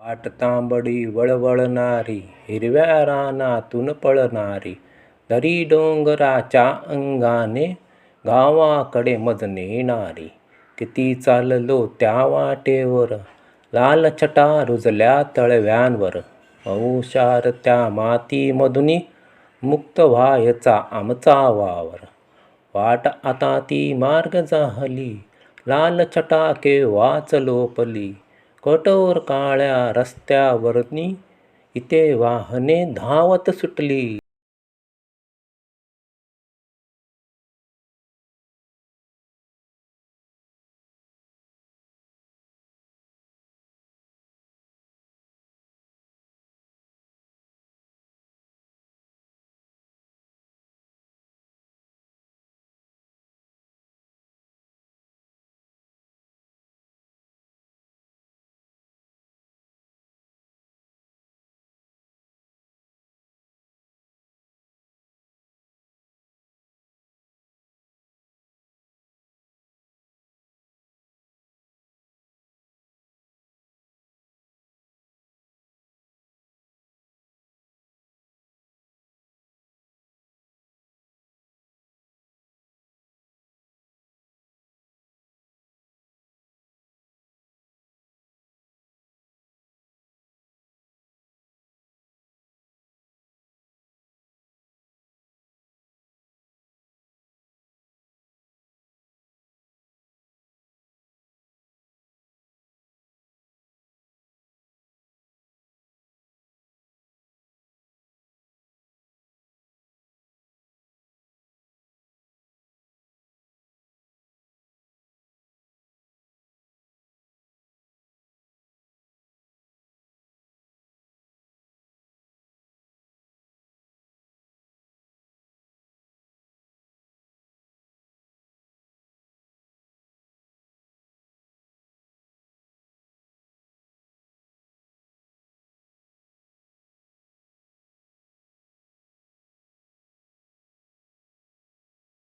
वाट तांबडी वळवळणारी हिरव्या रानातून पळणारी दरी डोंगराच्या अंगाने गावाकडे मज नेणारी. किती चाललो त्या वाटेवर लाल छटा रुजल्या तळव्यांवर. औशार त्या मातीमधुनी मुक्त व्हायचा आमचा वावर. वाट आता ती मार्ग झाली लाल छटा केव्हाच लोपली. कठोर काळ्या रस्त्यावरनी इथे वाहने धावत सुटली